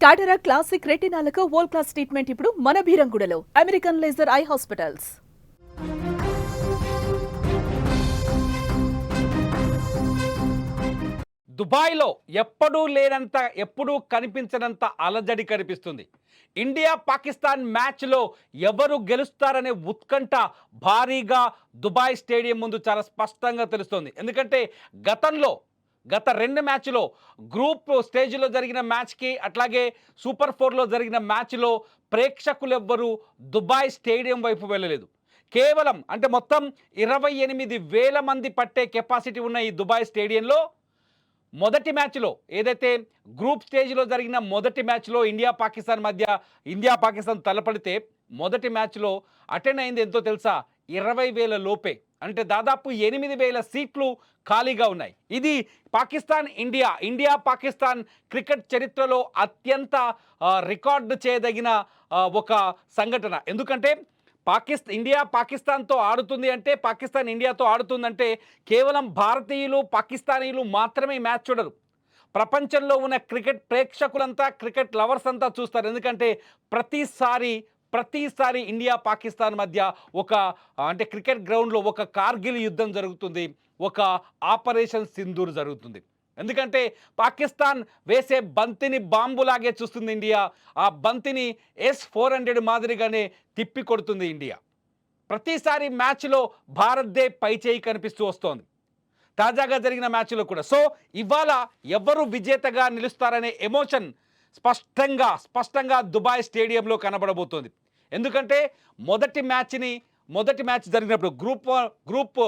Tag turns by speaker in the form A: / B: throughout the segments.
A: టాటరా classic రెటినాలకు world class treatment ఇప్పుడు మన బీరంగుడలో అమెరికన్ లేజర్ ఐ హాస్పిటల్స్
B: దుబాయ్లో ఎప్పుడూ లేనంత ఎప్పుడూ కనిపించనంత అలజడి కనిపిస్తుంది. ఇండియా పాకిస్తాన్ మ్యాచ్లో ఎవరు గెలుస్తారనే ఉత్కంఠ భారీగా దుబాయ్ స్టేడియం ముందు చాలా స్పష్టంగా తెలుస్తుంది. ఎందుకంటే గతంలో గత రెండు మ్యాచ్లో గ్రూప్ స్టేజ్లో జరిగిన మ్యాచ్కి అట్లాగే సూపర్ ఫోర్లో జరిగిన మ్యాచ్లో ప్రేక్షకులు ఎవ్వరూ దుబాయ్ స్టేడియం వైపు వెళ్ళలేదు. కేవలం అంటే మొత్తం ఇరవై ఎనిమిది వేల మంది పట్టే కెపాసిటీ ఉన్న ఈ దుబాయ్ స్టేడియంలో మొదటి మ్యాచ్లో ఏదైతే గ్రూప్ స్టేజ్లో జరిగిన మొదటి మ్యాచ్లో ఇండియా పాకిస్తాన్ మధ్య ఇండియా పాకిస్తాన్ తలపడితే మొదటి మ్యాచ్లో అటెండ్ అయింది ఎంతో తెలుసా? ఇరవై వేల లోపే. అంటే దాదాపు ఎనిమిది వేల సీట్లు ఖాళీగా ఉన్నాయి. ఇది Pakistan India. India Pakistan cricket చరిత్రలో అత్యంత రికార్డ్ రికార్డు చేయదగిన ఒక సంఘటన. ఎందుకంటే పాకిస్తాన్ ఇండియా పాకిస్తాన్తో ఆడుతుంది అంటే పాకిస్తాన్ ఇండియాతో ఆడుతుందంటే కేవలం భారతీయులు పాకిస్తానీయులు మాత్రమే మ్యాచ్ చూడరు. ప్రపంచంలో ఉన్న క్రికెట్ ప్రేక్షకులంతా క్రికెట్ లవర్స్ అంతా చూస్తారు. ఎందుకంటే ప్రతిసారి ప్రతిసారి ఇండియా పాకిస్తాన్ మధ్య ఒక అంటే క్రికెట్ గ్రౌండ్లో ఒక కార్గిల్ యుద్ధం జరుగుతుంది. ఒక ఆపరేషన్ సింధూర్ జరుగుతుంది. ఎందుకంటే పాకిస్తాన్ వేసే బంతిని బాంబులాగే చూస్తుంది ఇండియా. ఆ బంతిని ఎస్ ఫోర్ హండ్రెడ్ మాదిరిగానే తిప్పి కొడుతుంది ఇండియా. ప్రతిసారి మ్యాచ్లో భారత్దే పై చేయి కనిపిస్తూ వస్తోంది. తాజాగా జరిగిన మ్యాచ్లో కూడా. సో ఇవాళ ఎవరు విజేతగా నిలుస్తారనే ఎమోషన్ స్పష్టంగా స్పష్టంగా దుబాయ్ స్టేడియంలో కనబడబోతోంది. ఎందుకంటే మొదటి మ్యాచ్ని మొదటి మ్యాచ్ జరిగినప్పుడు గ్రూప్ గ్రూప్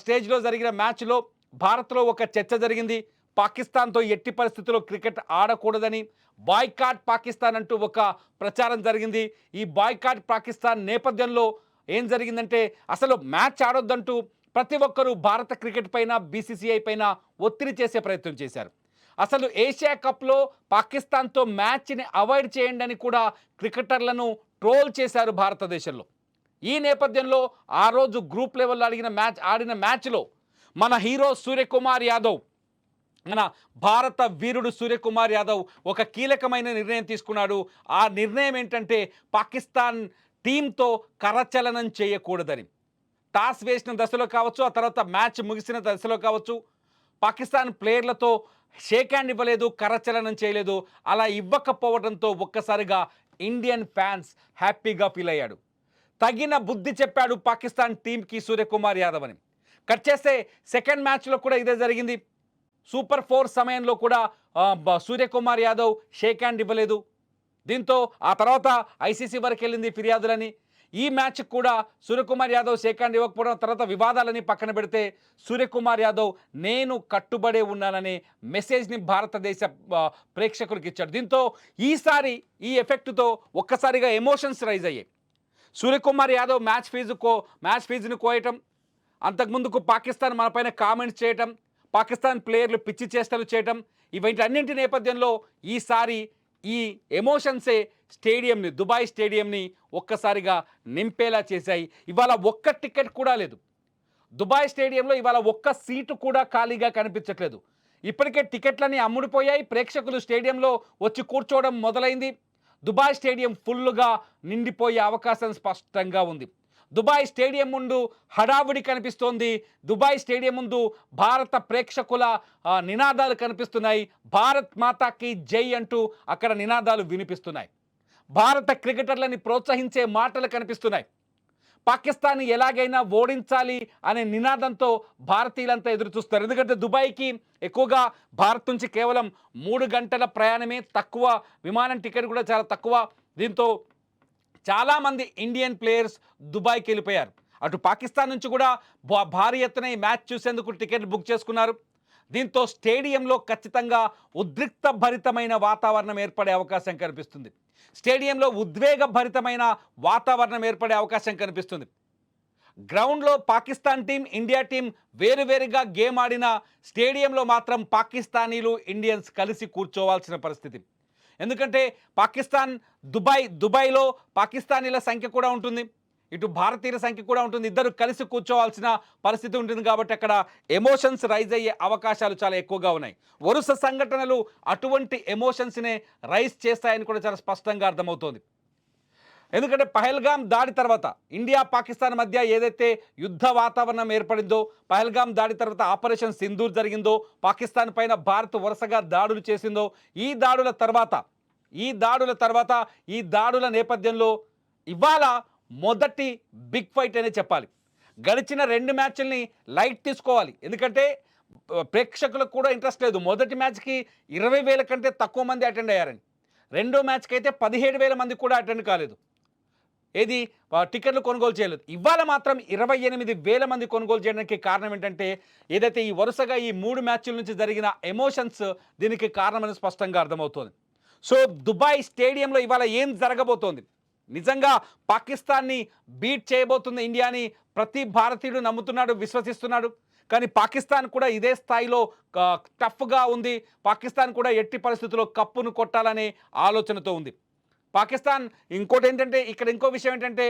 B: స్టేజ్లో జరిగిన మ్యాచ్లో భారత్లో ఒక చర్చ జరిగింది. పాకిస్తాన్తో ఎట్టి పరిస్థితుల్లో క్రికెట్ ఆడకూడదని బాయ్కాట్ పాకిస్తాన్ అంటూ ఒక ప్రచారం జరిగింది. ఈ బాయ్కాట్ పాకిస్తాన్ నేపథ్యంలో ఏం జరిగిందంటే అసలు మ్యాచ్ ఆడొద్దంటూ ప్రతి ఒక్కరూ భారత క్రికెట్ పైన బీసీసీఐ పైన ఒత్తిడి చేసే ప్రయత్నం చేశారు. అసలు ఏషియా కప్లో పాకిస్తాన్తో మ్యాచ్ని అవాయిడ్ చేయండి అని కూడా క్రికెటర్లను ట్రోల్ చేశారు భారతదేశంలో. ఈ నేపథ్యంలో ఆ రోజు గ్రూప్ లెవెల్లో అడిగిన మ్యాచ్ ఆడిన మ్యాచ్లో మన హీరో సూర్యకుమార్ యాదవ్ మన భారత వీరుడు సూర్యకుమార్ యాదవ్ ఒక కీలకమైన నిర్ణయం తీసుకున్నాడు. ఆ నిర్ణయం ఏంటంటే పాకిస్తాన్ టీంతో కరచలనం చేయకూడదని. టాస్ వేసిన దశలో కావచ్చు ఆ తర్వాత మ్యాచ్ ముగిసిన దశలో కావచ్చు పాకిస్తాన్ ప్లేయర్లతో షేక్ హ్యాండ్ ఇవ్వలేదు కరచలనం చేయలేదు. అలా ఇవ్వకపోవడంతో ఒక్కసారిగా ఇండియన్ ఫ్యాన్స్ హ్యాపీగా ఫీల్ అయ్యాడు. తగిన బుద్ధి చెప్పాడు పాకిస్తాన్ టీంకి సూర్యకుమార్ యాదవ్ అని. కట్ చేస్తే సెకండ్ మ్యాచ్లో కూడా ఇదే జరిగింది. సూపర్ ఫోర్ సమయంలో కూడా సూర్యకుమార్ యాదవ్ షేక్ హ్యాండ్ ఇవ్వలేదు. దీంతో ఆ తర్వాత ఐసీసీ వరకు వెళ్ళింది ఫిర్యాదులని. ఈ మ్యాచ్ కూడా సూర్యకుమార్ యాదవ్ సేకాండ్ ఇవ్వకపోవడం తర్వాత వివాదాలని పక్కన పెడితే సూర్యకుమార్ యాదవ్ నేను కట్టుబడే ఉన్నాననే మెసేజ్ని భారతదేశ ప్రేక్షకులకు ఇచ్చాడు. దీంతో ఈసారి ఈ ఎఫెక్ట్తో ఒక్కసారిగా ఎమోషన్స్ రైజ్ అయ్యాయి. సూర్యకుమార్ యాదవ్ మ్యాచ్ ఫీజు కో మ్యాచ్ ఫీజుని కోయటం అంతకుముందుకు పాకిస్తాన్ మనపైన కామెంట్స్ చేయటం పాకిస్తాన్ ప్లేయర్లు పిచ్చి చేష్టలు చేయటం ఇవన్నింటి నేపథ్యంలో ఈసారి ఈ ఎమోషన్సే స్టేడియంని దుబాయ్ స్టేడియంని ఒక్కసారిగా నింపేలా చేశాయి. ఇవాళ ఒక్క టికెట్ కూడా లేదు. దుబాయ్ స్టేడియంలో ఇవాళ ఒక్క సీటు కూడా ఖాళీగా కనిపించట్లేదు. ఇప్పటికే టికెట్లన్నీ అమ్ముడిపోయాయి. ప్రేక్షకులు స్టేడియంలో వచ్చి కూర్చోవడం మొదలైంది. దుబాయ్ స్టేడియం ఫుల్గా నిండిపోయే అవకాశం స్పష్టంగా ఉంది. దుబాయ్ స్టేడియం ముందు హడావుడి కనిపిస్తోంది. దుబాయ్ స్టేడియం ముందు భారత ప్రేక్షకుల నినాదాలు కనిపిస్తున్నాయి. భారత్ మాతాకి జై అంటూ అక్కడ నినాదాలు వినిపిస్తున్నాయి. భారత క్రికెటర్లని ప్రోత్సహించే మాటలు కనిపిస్తున్నాయి. పాకిస్తాన్ ఎలాగైనా ఓడించాలి అనే నినాదంతో భారతీయులంతా ఎదురు చూస్తారు ఎందుకంటే దుబాయ్కి ఎక్కువగా భారత్ నుంచి కేవలం మూడు గంటల ప్రయాణమే తక్కువ విమానం టికెట్ కూడా చాలా తక్కువ. దీంతో చాలామంది ఇండియన్ ప్లేయర్స్ దుబాయ్కి వెళ్ళిపోయారు. అటు పాకిస్తాన్ నుంచి కూడా భా- భారీ ఎత్తున ఈ మ్యాచ్ చూసేందుకు టికెట్ బుక్ చేసుకున్నారు. దీంతో స్టేడియంలో ఖచ్చితంగా ఉద్రిక్త భరితమైన వాతావరణం ఏర్పడే అవకాశం కనిపిస్తుంది. స్టేడియంలో ఉద్వేగభరితమైన వాతావరణం ఏర్పడే అవకాశం కనిపిస్తుంది. గ్రౌండ్లో పాకిస్తాన్ టీం ఇండియా టీం వేరువేరుగా గేమ్ ఆడిన స్టేడియంలో మాత్రం పాకిస్తానీలు ఇండియన్స్ కలిసి కూర్చోవాల్సిన పరిస్థితి. ఎందుకంటే పాకిస్తాన్ దుబాయ్ దుబాయ్లో పాకిస్తానీల సంఖ్య కూడా ఉంటుంది. ఇటు భారతీయుల సంఖ్య కూడా ఉంటుంది. ఇద్దరు కలిసి కూర్చోవాల్సిన పరిస్థితి ఉంటుంది కాబట్టి అక్కడ ఎమోషన్స్ రైజ్ అయ్యే అవకాశాలు చాలా ఎక్కువగా ఉన్నాయి. వరుస సంఘటనలు అటువంటి ఎమోషన్స్నే రైజ్ చేస్తాయని కూడా చాలా స్పష్టంగా అర్థమవుతోంది. ఎందుకంటే పహల్గాం దాడి తర్వాత ఇండియా పాకిస్తాన్ మధ్య ఏదైతే యుద్ధ వాతావరణం ఏర్పడిందో పహల్గాం దాడి తర్వాత ఆపరేషన్ సింధూర్ జరిగిందో పాకిస్తాన్ పైన భారత్ వరుసగా దాడులు చేసిందో ఈ దాడుల తర్వాత ఈ దాడుల తర్వాత ఈ దాడుల నేపథ్యంలో ఇవాళ మొదటి బిగ్ ఫైట్ అనే చెప్పాలి. గడిచిన రెండు మ్యాచ్ల్ని లైట్ తీసుకోవాలి. ఎందుకంటే ప్రేక్షకులకు కూడా ఇంట్రెస్ట్ లేదు. మొదటి మ్యాచ్కి ఇరవై వేల కంటే తక్కువ మంది అటెండ్ అయ్యారని. రెండో మ్యాచ్కి అయితే పదిహేడు వేల మంది కూడా అటెండ్ కాలేదు. ఏది? టికెట్లు కొనుగోలు చేయలేదు. ఇవాళ మాత్రం ఇరవై ఎనిమిది వేల మంది కొనుగోలు చేయడానికి కారణం ఏంటంటే ఏదైతే ఈ వరుసగా ఈ మూడు మ్యాచ్ల నుంచి జరిగిన ఎమోషన్స్ దీనికి కారణమని స్పష్టంగా అర్థమవుతోంది. సో దుబాయ్ స్టేడియంలో ఇవాళ ఏం జరగబోతోంది? నిజంగా పాకిస్తాన్ని బీట్ చేయబోతుంది ఇండియాని ప్రతి భారతీయుడు నమ్ముతున్నాడు విశ్వసిస్తున్నాడు. కానీ పాకిస్తాన్ కూడా ఇదే స్థాయిలో టఫ్గా ఉంది. పాకిస్తాన్ కూడా ఎట్టి పరిస్థితుల్లో కప్పును కొట్టాలనే ఆలోచనతో ఉంది. పాకిస్తాన్ ఇంకోటి ఏంటంటే ఇక్కడ ఇంకో విషయం ఏంటంటే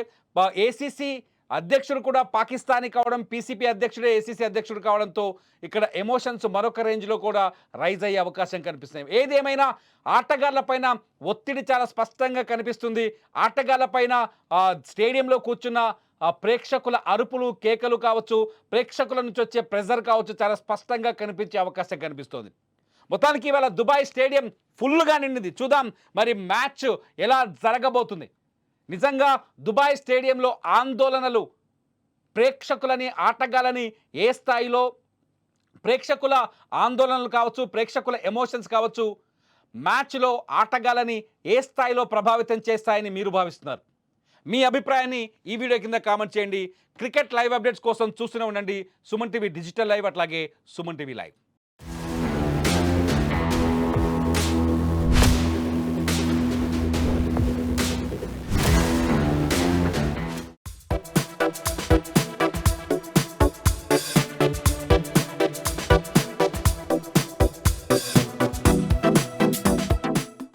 B: ఏసీసీ అధ్యక్షుడు కూడా పాకిస్తానీ కావడం పీసీపీ అధ్యక్షుడే ఏసీసీ అధ్యక్షుడు కావడంతో ఇక్కడ ఎమోషన్స్ మరొక రేంజ్లో కూడా రైజ్ అయ్యే అవకాశం కనిపిస్తున్నాయి. ఏదేమైనా ఆటగాళ్ళపైన ఒత్తిడి చాలా స్పష్టంగా కనిపిస్తుంది. ఆటగాళ్ళపైన స్టేడియంలో కూర్చున్న ప్రేక్షకుల అరుపులు కేకలు కావచ్చు ప్రేక్షకుల నుంచి వచ్చే ప్రెజర్ కావచ్చు చాలా స్పష్టంగా కనిపించే అవకాశం కనిపిస్తుంది. మొత్తానికి ఇవాళ దుబాయ్ స్టేడియం ఫుల్గా నిండింది. చూద్దాం మరి మ్యాచ్ ఎలా జరగబోతుంది. నిజంగా దుబాయ్ స్టేడియంలో ఆందోళనలు ప్రేక్షకులని ఆటగాళ్ళని ఏ స్థాయిలో ప్రేక్షకుల ఆందోళనలు కావచ్చు ప్రేక్షకుల ఎమోషన్స్ కావచ్చు మ్యాచ్లో ఆటగాళ్ళని ఏ స్థాయిలో ప్రభావితం చేస్తాయని మీరు భావిస్తున్నారు. మీ అభిప్రాయాన్ని ఈ వీడియో కింద కామెంట్ చేయండి. క్రికెట్ లైవ్ అప్డేట్స్ కోసం చూస్తూనే ఉండండి. సుమన్ టీవీ డిజిటల్ లైవ్ అట్లాగే సుమన్ టీవీ లైవ్.